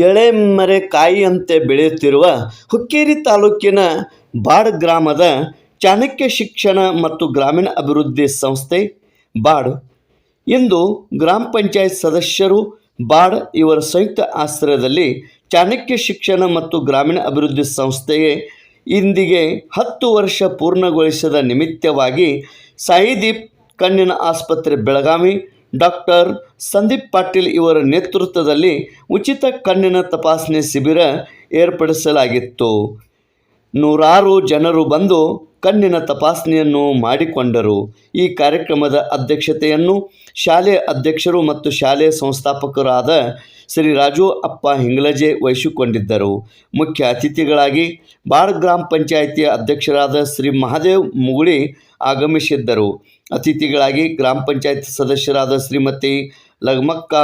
ಎಳೆಮರೆ ಕಾಯಿಯಂತೆ ಬೆಳೆಯುತ್ತಿರುವ ಹುಕ್ಕೇರಿ ತಾಲೂಕಿನ ಬಾಡ್ ಗ್ರಾಮದ ಚಾಣಕ್ಯ ಶಿಕ್ಷಣ ಮತ್ತು ಗ್ರಾಮೀಣ ಅಭಿವೃದ್ಧಿ ಸಂಸ್ಥೆ ಬಾಡ್. ಇಂದು ಗ್ರಾಮ ಪಂಚಾಯತ್ ಸದಸ್ಯರು ಬಾಡ್ ಇವರ ಸಂಯುಕ್ತ ಆಶ್ರಯದಲ್ಲಿ ಚಾಣಕ್ಯ ಶಿಕ್ಷಣ ಮತ್ತು ಗ್ರಾಮೀಣ ಅಭಿವೃದ್ಧಿ ಸಂಸ್ಥೆಗೆ ಇಂದಿಗೆ ಹತ್ತು ವರ್ಷ ಪೂರ್ಣಗೊಳಿಸಿದ ನಿಮಿತ್ತವಾಗಿ ಸಾಯಿದೀಪ್ ಕಣ್ಣಿನ ಆಸ್ಪತ್ರೆ ಬೆಳಗಾವಿ ಡಾಕ್ಟರ್ ಸಂದೀಪ್ ಪಾಟೀಲ್ ಇವರ ನೇತೃತ್ವದಲ್ಲಿ ಉಚಿತ ಕಣ್ಣಿನ ತಪಾಸಣೆ ಶಿಬಿರ ಏರ್ಪಡಿಸಲಾಗಿತ್ತು. ನೂರಾರು ಜನರು ಬಂದು ಕಣ್ಣಿನ ತಪಾಸಣೆಯನ್ನು ಮಾಡಿಕೊಂಡರು. ಈ ಕಾರ್ಯಕ್ರಮದ ಅಧ್ಯಕ್ಷತೆಯನ್ನು ಶಾಲೆ ಅಧ್ಯಕ್ಷರು ಮತ್ತು ಶಾಲೆ ಸಂಸ್ಥಾಪಕರಾದ ಶ್ರೀ ರಾಜು ಅಪ್ಪ ಹಿಂಗ್ಲಜೆ ವಹಿಸಿಕೊಂಡಿದ್ದರು. ಮುಖ್ಯ ಅತಿಥಿಗಳಾಗಿ ಬಾಳ್ ಗ್ರಾಮ ಪಂಚಾಯಿತಿಯ ಅಧ್ಯಕ್ಷರಾದ ಶ್ರೀ ಮಹಾದೇವ್ ಮುಗುಳಿ ಆಗಮಿಸಿದ್ದರು. ಅತಿಥಿಗಳಾಗಿ ಗ್ರಾಮ ಪಂಚಾಯತ್ ಸದಸ್ಯರಾದ ಶ್ರೀಮತಿ ಲಗ್ಮಕ್ಕ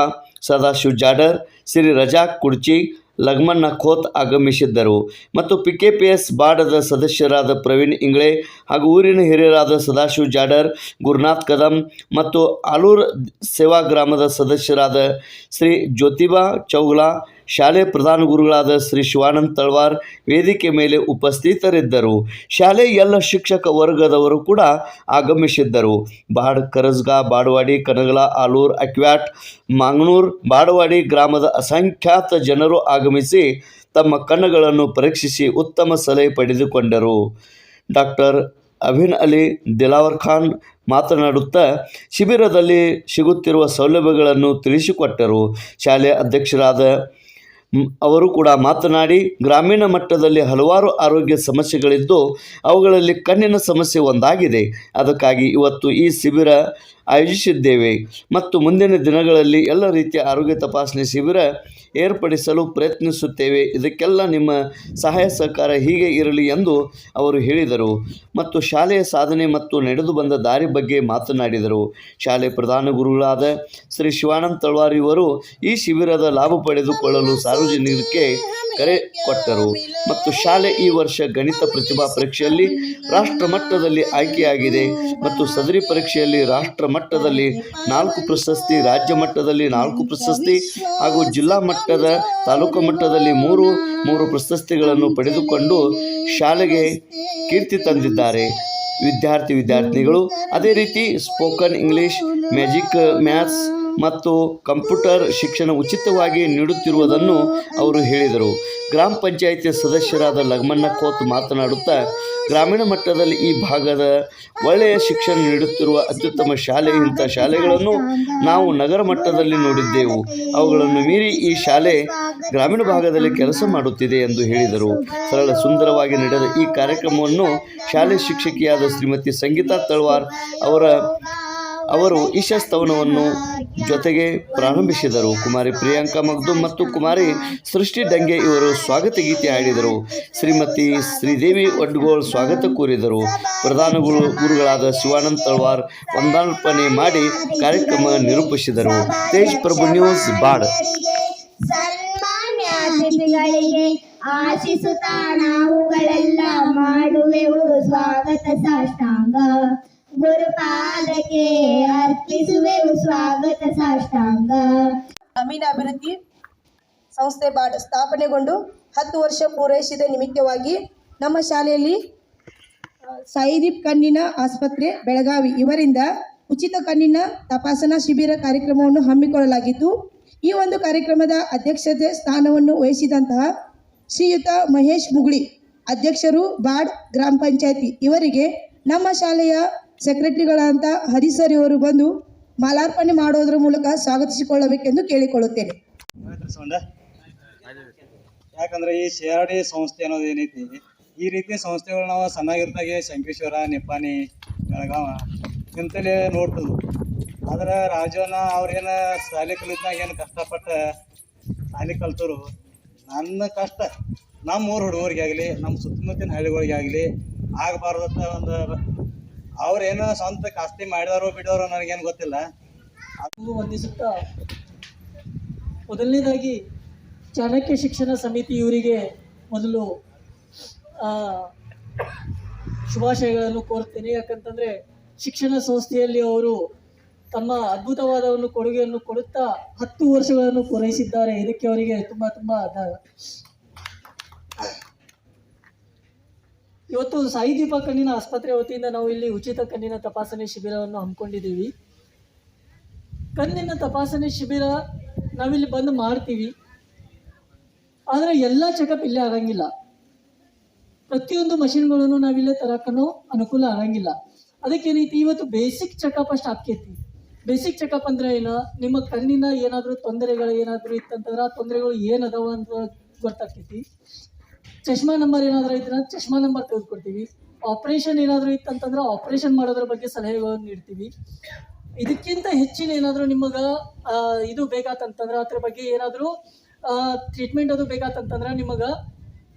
ಸದಾಶಿವ ಜಾಡರ್ ಶ್ರೀ ರಜಾಕ್ ಕುರ್ಚಿ ಲಗ್ಮಣ್ಣ ಖೋತ್ ಆಗಮಿಸಿದ್ದರು. ಮತ್ತು ಪಿ ಕೆ ಪಿ ಎಸ್ ಬಾಡದ ಸದಸ್ಯರಾದ ಪ್ರವೀಣ್ ಇಂಗ್ಳೆ ಹಾಗೂ ಊರಿನ ಹಿರಿಯರಾದ ಸದಾಶಿವ ಜಾಡರ್ ಗುರುನಾಥ್ ಕದಂ ಮತ್ತು ಆಲೂರ್ ಸೇವಾ ಗ್ರಾಮದ ಸದಸ್ಯರಾದ ಶ್ರೀ ಜ್ಯೋತಿಬಾ ಚೌಗ್ಲಾ ಶಾಲೆ ಪ್ರಧಾನ ಗುರುಗಳಾದ ಶ್ರೀ ಶಿವಾನಂದ್ ತಳ್ವಾರ್ ವೇದಿಕೆ ಮೇಲೆ ಉಪಸ್ಥಿತರಿದ್ದರು. ಶಾಲೆ ಎಲ್ಲ ಶಿಕ್ಷಕ ವರ್ಗದವರು ಕೂಡ ಆಗಮಿಸಿದ್ದರು. ಬಾಡ್ ಕರಸ್ಗಾ, ಬಾಡವಾಡಿ, ಕನಗಲ, ಆಲೂರ್ ಅಕ್ವ್ಯಾಟ್ ಮಾಂಗನೂರ್, ಬಾಡವಾಡಿ ಗ್ರಾಮದ ಅಸಂಖ್ಯಾತ ಜನರು ಆಗಮಿಸಿ ತಮ್ಮ ಕಣ್ಣುಗಳನ್ನು ಪರೀಕ್ಷಿಸಿ ಉತ್ತಮ ಸಲಹೆ ಪಡೆದುಕೊಂಡರು. ಡಾಕ್ಟರ್ ಅಭಿನ್ ಅಲಿ ದಿಲಾವರ್ ಖಾನ್ ಮಾತನಾಡುತ್ತಾ, ಶಿಬಿರದಲ್ಲಿ ಸಿಗುತ್ತಿರುವ ಸೌಲಭ್ಯಗಳನ್ನು ತಿಳಿಸಿಕೊಟ್ಟರು. ಶಾಲೆ ಅಧ್ಯಕ್ಷರಾದ ಅವರು ಕೂಡ ಮಾತನಾಡಿ, ಗ್ರಾಮೀಣ ಮಟ್ಟದಲ್ಲಿ ಹಲವಾರು ಆರೋಗ್ಯ ಸಮಸ್ಯೆಗಳಿದ್ದು ಅವುಗಳಲ್ಲಿ ಕಣ್ಣಿನ ಸಮಸ್ಯೆ ಒಂದಾಗಿದೆ. ಅದಕ್ಕಾಗಿ ಇವತ್ತು ಈ ಶಿಬಿರ ಆಯೋಜಿಸಿದ್ದೇವೆ. ಮತ್ತು ಮುಂದಿನ ದಿನಗಳಲ್ಲಿ ಎಲ್ಲ ರೀತಿಯ ಆರೋಗ್ಯ ತಪಾಸಣೆ ಶಿಬಿರ ಏರ್ಪಡಿಸಲು ಪ್ರಯತ್ನಿಸುತ್ತೇವೆ. ಇದಕ್ಕೆಲ್ಲ ನಿಮ್ಮ ಸಹಾಯ ಸಹಕಾರ ಹೀಗೆ ಇರಲಿ ಎಂದು ಅವರು ಹೇಳಿದರು. ಮತ್ತು ಶಾಲೆಯ ಸಾಧನೆ ಮತ್ತು ನಡೆದು ಬಂದ ದಾರಿ ಬಗ್ಗೆ ಮಾತನಾಡಿದರು. ಶಾಲೆ ಪ್ರಧಾನ ಗುರುಗಳಾದ ಶ್ರೀ ಶಿವಾನಂದ ತಳವಾರಿಯವರು ಈ ಶಿಬಿರದ ಲಾಭ ಪಡೆದುಕೊಳ್ಳಲು ಸಾರ್ವಜನಿಕರಿಗೆ ಕರೆ ಕೊಟ್ಟರು. ಮತ್ತು ಶಾಲೆ ಈ ವರ್ಷ ಗಣಿತ ಪ್ರತಿಭಾ ಪರೀಕ್ಷೆಯಲ್ಲಿ ರಾಷ್ಟ್ರ ಮಟ್ಟದಲ್ಲಿ ಆಯ್ಕೆಯಾಗಿದೆ. ಮತ್ತು ಸದರಿ ಪರೀಕ್ಷೆಯಲ್ಲಿ ರಾಷ್ಟ್ರ ಮಟ್ಟದಲ್ಲಿ ನಾಲ್ಕು ಪ್ರಶಸ್ತಿ, ರಾಜ್ಯ ಮಟ್ಟದಲ್ಲಿ ನಾಲ್ಕು ಪ್ರಶಸ್ತಿ ಹಾಗೂ ಜಿಲ್ಲಾ ಮಟ್ಟದ, ತಾಲೂಕು ಮಟ್ಟದಲ್ಲಿ ಮೂರು ಮೂರು ಪ್ರಶಸ್ತಿಗಳನ್ನು ಪಡೆದುಕೊಂಡು ಶಾಲೆಗೆ ಕೀರ್ತಿ ತಂದಿದ್ದಾರೆ. ವಿದ್ಯಾರ್ಥಿ, ವಿದ್ಯಾರ್ಥಿನಿಗಳು ಅದೇ ರೀತಿ ಸ್ಪೋಕನ್ ಇಂಗ್ಲೀಷ್, ಮ್ಯಾಜಿಕ್, ಮ್ಯಾಥ್ಸ್ ಮತ್ತು ಕಂಪ್ಯೂಟರ್ ಶಿಕ್ಷಣ ಉಚಿತವಾಗಿ ನೀಡುತ್ತಿರುವುದನ್ನು ಅವರು ಹೇಳಿದರು. ಗ್ರಾಮ ಪಂಚಾಯಿತಿ ಸದಸ್ಯರಾದ ಲಗ್ಮಣ್ಣ ಕೋತ್ ಮಾತನಾಡುತ್ತಾ, ಗ್ರಾಮೀಣ ಮಟ್ಟದಲ್ಲಿ ಈ ಭಾಗದ ಒಳ್ಳೆಯ ಶಿಕ್ಷಣ ನೀಡುತ್ತಿರುವ ಅತ್ಯುತ್ತಮ ಶಾಲೆ ಇಂಥ ಶಾಲೆಗಳನ್ನು ನಾವು ನಗರ ಮಟ್ಟದಲ್ಲಿ ನೋಡಿದ್ದೆವು. ಅವುಗಳನ್ನು ಮೀರಿ ಈ ಶಾಲೆ ಗ್ರಾಮೀಣ ಭಾಗದಲ್ಲಿ ಕೆಲಸ ಮಾಡುತ್ತಿದೆ ಎಂದು ಹೇಳಿದರು. ಸರಳ ಸುಂದರವಾಗಿ ನಡೆದ ಈ ಕಾರ್ಯಕ್ರಮವನ್ನು ಶಾಲೆ ಶಿಕ್ಷಕಿಯಾದ ಶ್ರೀಮತಿ ಸಂಗೀತಾ ತಳ್ವಾರ್ ಅವರ ಅವರು ಈಶಾಸ್ತವನವನ್ನು ಜೊತೆಗೆ ಪ್ರಾರಂಭಿಸಿದರು. ಕುಮಾರಿ ಪ್ರಿಯಾಂಕಾ ಮಗ್ದುಮ್ ಮತ್ತು ಕುಮಾರಿ ಸೃಷ್ಟಿ ಡಂಗೆ ಇವರು ಸ್ವಾಗತ ಗೀತೆ ಹಾಡಿದರು. ಶ್ರೀಮತಿ ಶ್ರೀದೇವಿ ಒಡ್ಗೋಳ್ ಸ್ವಾಗತ ಕೋರಿದರು. ಪ್ರಧಾನ ಗುರು ಗುರುಗಳಾದ ಶಿವಾನಂದ್ ತಳವಾರ್ ವಂದಾರ್ಪಣೆ ಮಾಡಿ ಕಾರ್ಯಕ್ರಮ ನಿರೂಪಿಸಿದರು. ತೇಜ್ ಪ್ರಭು ನ್ಯೂಸ್ ಬಾಡ್. ಆಶಿಸುತ್ತಾ ನಾವುಗಳೆಲ್ಲ ಮಾಡುವೆವು ಸ್ವಾಗತ ಸಾಷ್ಟಾಂಗ. ಗುರುಪಾದಕ್ಕೆ ಅರ್ಪಿಸುವೆವು ಸ್ವಾಗತ ಸಾಷ್ಟಾಂಗ. ಅಭಿವೃದ್ಧಿ ಸಂಸ್ಥೆ ಬಾಡ ಸ್ಥಾಪನೆಗೊಂಡು ಹತ್ತು ವರ್ಷ ಪೂರೈಸಿದ ನಿಮಿತ್ತವಾಗಿ ನಮ್ಮ ಶಾಲೆಯಲ್ಲಿ ಸಾಯಿದೀಪ್ ಕಣ್ಣಿನ ಆಸ್ಪತ್ರೆ, ಬೆಳಗಾವಿ. ಇವರಿಂದ ಉಚಿತ ಕಣ್ಣಿನ ತಪಾಸಣಾ ಶಿಬಿರ ಕಾರ್ಯಕ್ರಮವನ್ನು ಹಮ್ಮಿಕೊಳ್ಳಲಾಗಿತ್ತು. ಈ ಒಂದು ಕಾರ್ಯಕ್ರಮದ ಅಧ್ಯಕ್ಷತೆ ಸ್ಥಾನವನ್ನು ವಹಿಸಿದಂತಹ ಶ್ರೀಯುತ ಮಹೇಶ್ ಮುಗುಳಿ, ಅಧ್ಯಕ್ಷರು ಬಾಡ್ ಗ್ರಾಮ ಪಂಚಾಯತಿ. ಇವರಿಗೆ ನಮ್ಮ ಶಾಲೆಯ ಸೆಕ್ರೆಟರಿಗಳಾದಂಥ ಹರಿಸರ್ ಇವರು ಬಂದು ಮಾಲಾರ್ಪಣೆ ಮಾಡೋದ್ರ ಮೂಲಕ ಸ್ವಾಗತಿಸಿಕೊಳ್ಳಬೇಕೆಂದು ಕೇಳಿಕೊಳ್ಳುತ್ತೇನೆ. ಯಾಕಂದ್ರೆ ಈ ಶೇರ್ಡಿ ಸಂಸ್ಥೆ ಅನ್ನೋದು ಏನೈತಿ, ಈ ರೀತಿ ಸಂಸ್ಥೆಗಳು ನಾವು ಸಣ್ಣಾಗಿರ್ತಾಗೆ ಶಂಕೇಶ್ವರ ನಿಪ್ಪಾನಿ ಬೆಳಗಾವ ಇಂತಲೇ ನೋಡ್ತದ ಆದ್ರೆ ರಾಜವನ ಅವ್ರೇನ ಶಾಲೆ ಕಲಿತಾಗ ಏನು ಕಷ್ಟಪಟ್ಟು ಶಾಲೆ ಕಲ್ತರು. ನನ್ನ ಕಷ್ಟ ನಮ್ಮ ಊರ ಹುಡುಗರಿಗೆ ಆಗಲಿ ನಮ್ಮ ಸುತ್ತಮುತ್ತಿನ ಹಳ್ಳಿಗಳಿಗೆ ಆಗಲಿ ಆಗಬಾರ್ದಂತ ಒಂದು ಅವ್ರೇನೋ ಸ್ವಂತ ಆಸ್ತಿ ಮಾಡಿದಾರೋ ಬಿಡೋರೋ ನನಗೇನು ಗೊತ್ತಿಲ್ಲ. ಅದು ವಂದಿಸುತ್ತಾ ಮೊದಲನೇದಾಗಿ ಚಾಣಕ್ಯ ಶಿಕ್ಷಣ ಸಮಿತಿ ಇವರಿಗೆ ಮೊದಲು ಶುಭಾಶಯಗಳನ್ನು ಕೋರ್ತೇನೆ ಯಾಕಂತಂದರೆ ಶಿಕ್ಷಣ ಸಂಸ್ಥೆಯಲ್ಲಿ ಅವರು ತಮ್ಮ ಅದ್ಭುತವಾದ ಒಂದು ಕೊಡುಗೆಯನ್ನು ಕೊಡುತ್ತಾ ಹತ್ತು ವರ್ಷಗಳನ್ನು ಪೂರೈಸಿದ್ದಾರೆ. ಇದಕ್ಕೆ ಅವರಿಗೆ ತುಂಬ ತುಂಬ ಇವತ್ತು ಸಾಯಿದೀಪ ಕಣ್ಣಿನ ಆಸ್ಪತ್ರೆ ವತಿಯಿಂದ ನಾವು ಇಲ್ಲಿ ಉಚಿತ ಕಣ್ಣಿನ ತಪಾಸಣೆ ಶಿಬಿರವನ್ನು ಹಮ್ಮಿಕೊಂಡಿದ್ದೀವಿ. ಕಣ್ಣಿನ ತಪಾಸಣೆ ಶಿಬಿರ ನಾವಿಲ್ಲಿ ಬಂದು ಮಾಡ್ತೀವಿ. ಆದರೆ ಎಲ್ಲ ಚೆಕಪ್ ಇಲ್ಲೇ ಆಗಂಗಿಲ್ಲ. ಪ್ರತಿಯೊಂದು ಮಷಿನ್ಗಳನ್ನು ನಾವಿಲ್ಲೇ ತರಕನೂ ಅನುಕೂಲ ಆಗಂಗಿಲ್ಲ. ಅದಕ್ಕೆ ರೀತಿ ಇವತ್ತು ಬೇಸಿಕ್ ಚೆಕಪ್ ಅಷ್ಟು ಆಕೈತಿ ಬೇಸಿಕ್ ಚೆಕಪ್ ಅಂದ್ರೆ ಏನು? ನಿಮ್ಮ ಕಣ್ಣಿನ ಏನಾದರೂ ತೊಂದರೆಗಳು ಏನಾದರೂ ಇತ್ತಂತಂದ್ರೆ ಆ ತೊಂದರೆಗಳು ಏನದಾವ ಅಂತ ಗೊತ್ತಾಕೈತಿ ಚಶ್ಮಾ ನಂಬರ್ ಏನಾದರೂ ಇದ್ರೆ ಚಷ್ಮಾ ನಂಬರ್ ತೆಗೆದುಕೊಡ್ತೀವಿ. ಆಪ್ರೇಷನ್ ಏನಾದರೂ ಇತ್ತಂತಂದ್ರೆ ಆಪ್ರೇಷನ್ ಮಾಡೋದ್ರ ಬಗ್ಗೆ ಸಲಹೆಗಳನ್ನು ನೀಡ್ತೀವಿ. ಇದಕ್ಕಿಂತ ಹೆಚ್ಚಿನ ಏನಾದರೂ ನಿಮಗೆ ಇದು ಬೇಕಾತಂತಂದ್ರೆ ಅದ್ರ ಬಗ್ಗೆ ಏನಾದರೂ ಟ್ರೀಟ್ಮೆಂಟ್ ಅದು ಬೇಕಾತಂತಂದ್ರೆ ನಿಮಗೆ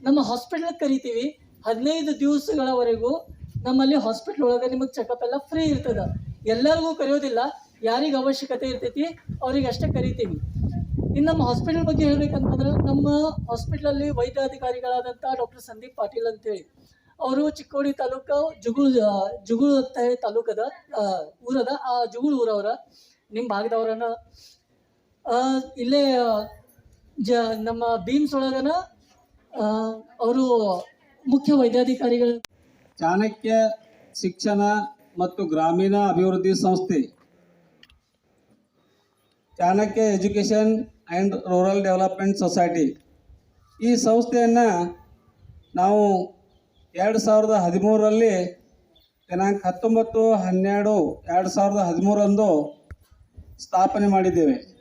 ನಮ್ಮ ಹಾಸ್ಪಿಟ್ಲಿಗೆ ಕರಿತೀವಿ. ಹದಿನೈದು ದಿವಸಗಳವರೆಗೂ ನಮ್ಮಲ್ಲಿ ಹಾಸ್ಪಿಟ್ಲ್ ಒಳಗೆ ನಿಮಗೆ ಚೆಕಪ್ ಎಲ್ಲ ಫ್ರೀ ಇರ್ತದೆ. ಎಲ್ಲರಿಗೂ ಕರೆಯೋದಿಲ್ಲ. ಯಾರಿಗೆ ಅವಶ್ಯಕತೆ ಇರ್ತೈತಿ, ಅವ್ರಿಗೆ ಅಷ್ಟೇ ಕರಿತೀವಿ. ಇನ್ನು ನಮ್ಮ ಹಾಸ್ಪಿಟಲ್ ಬಗ್ಗೆ ಹೇಳಬೇಕಂತಂದ್ರೆ ನಮ್ಮ ಹಾಸ್ಪಿಟ್ಲಲ್ಲಿ ವೈದ್ಯಾಧಿಕಾರಿಗಳಾದಂಥ ಡಾಕ್ಟರ್ ಸಂದೀಪ್ ಪಾಟೀಲ್ ಅಂತೇಳಿ. ಅವರು ಚಿಕ್ಕೋಡಿ ತಾಲೂಕು ಜುಗುಳ್ ಜುಗುಳ್ ಅಂತ ತಾಲೂಕದ ಊರದ, ಆ ಜುಗುಳ್ ಊರವರ ನಿಮ್ಮ ಭಾಗದವರನ್ನ. ಇಲ್ಲೇ, ಜ, ನಮ್ಮ ಬೀಮ್ಸ್ ಒಳಗನ ಅವರು ಮುಖ್ಯ ವೈದ್ಯಾಧಿಕಾರಿಗಳು. ಚಾಣಕ್ಯ ಶಿಕ್ಷಣ ಮತ್ತು ಗ್ರಾಮೀಣ ಅಭಿವೃದ್ಧಿ ಸಂಸ್ಥೆ. Chanakya education and rural development society. ಈ ಸಂಸ್ಥೆಯನ್ನು ನಾವು ಎರಡು ಸಾವಿರದ ಹದಿಮೂರರಲ್ಲಿ ದಿನಾಂಕ ಹತ್ತೊಂಬತ್ತು ಹನ್ನೆರಡು ಎರಡು ಸಾವಿರದ ಹದಿಮೂರರಂದು ಸ್ಥಾಪನೆ ಮಾಡಿದ್ದೇವೆ.